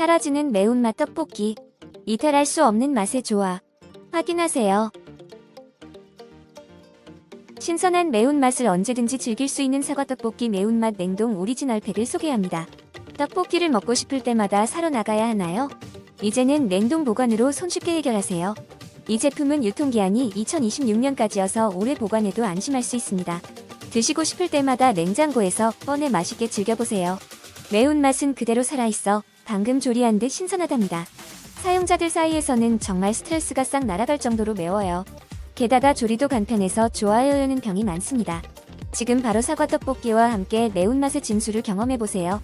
사라지는 매운맛 떡볶이. 이탈할 수 없는 맛의 조화. 확인하세요. 신선한 매운맛을 언제든지 즐길 수 있는 사과떡볶이 매운맛 냉동 오리지널 팩을 소개합니다. 떡볶이를 먹고 싶을 때마다 사러 나가야 하나요? 이제는 냉동 보관으로 손쉽게 해결하세요. 이 제품은 유통기한이 2026년까지여서 오래 보관해도 안심할 수 있습니다. 드시고 싶을 때마다 냉장고에서 꺼내 맛있게 즐겨보세요. 매운맛은 그대로 살아있어 방금 조리한 듯 신선하답니다. 사용자들 사이에서는 정말 스트레스가 싹 날아갈 정도로 매워요. 게다가 조리도 간편해서 좋아요는 병이 많습니다. 지금 바로 사과 떡볶이와 함께 매운맛의 진수를 경험해보세요.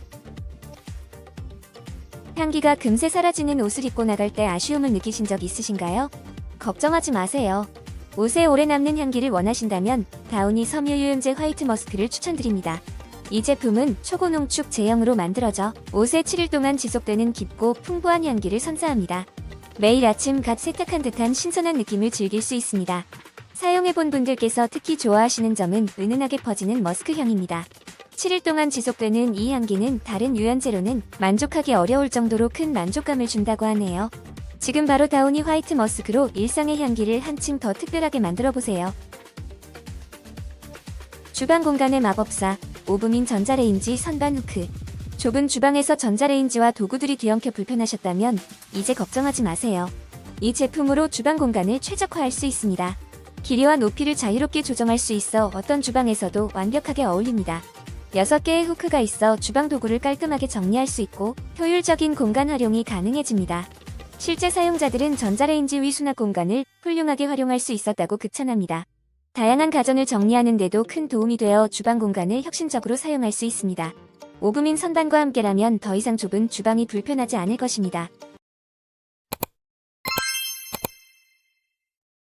향기가 금세 사라지는 옷을 입고 나갈 때 아쉬움을 느끼신 적 있으신가요? 걱정하지 마세요. 옷에 오래 남는 향기를 원하신다면 다우니 섬유유연제 화이트 머스크를 추천드립니다. 이 제품은 초고농축 제형으로 만들어져 옷에 7일 동안 지속되는 깊고 풍부한 향기를 선사합니다. 매일 아침 갓 세탁한 듯한 신선한 느낌을 즐길 수 있습니다. 사용해본 분들께서 특히 좋아하시는 점은 은은하게 퍼지는 머스크 향입니다. 7일 동안 지속되는 이 향기는 다른 유연제로는 만족하기 어려울 정도로 큰 만족감을 준다고 하네요. 지금 바로 다우니 화이트 머스크로 일상의 향기를 한층 더 특별하게 만들어 보세요. 주방 공간의 마법사, 오브민 전자레인지 선반 후크. 좁은 주방에서 전자레인지와 도구들이 뒤엉켜 불편하셨다면 이제 걱정하지 마세요. 이 제품으로 주방 공간을 최적화할 수 있습니다. 길이와 높이를 자유롭게 조정할 수 있어 어떤 주방에서도 완벽하게 어울립니다. 6개의 후크가 있어 주방 도구를 깔끔하게 정리할 수 있고 효율적인 공간 활용이 가능해집니다. 실제 사용자들은 전자레인지 위 수납 공간을 훌륭하게 활용할 수 있었다고 극찬합니다. 다양한 가전을 정리하는 데도 큰 도움이 되어 주방 공간을 혁신적으로 사용할 수 있습니다. 오브민 선반과 함께라면 더 이상 좁은 주방이 불편하지 않을 것입니다.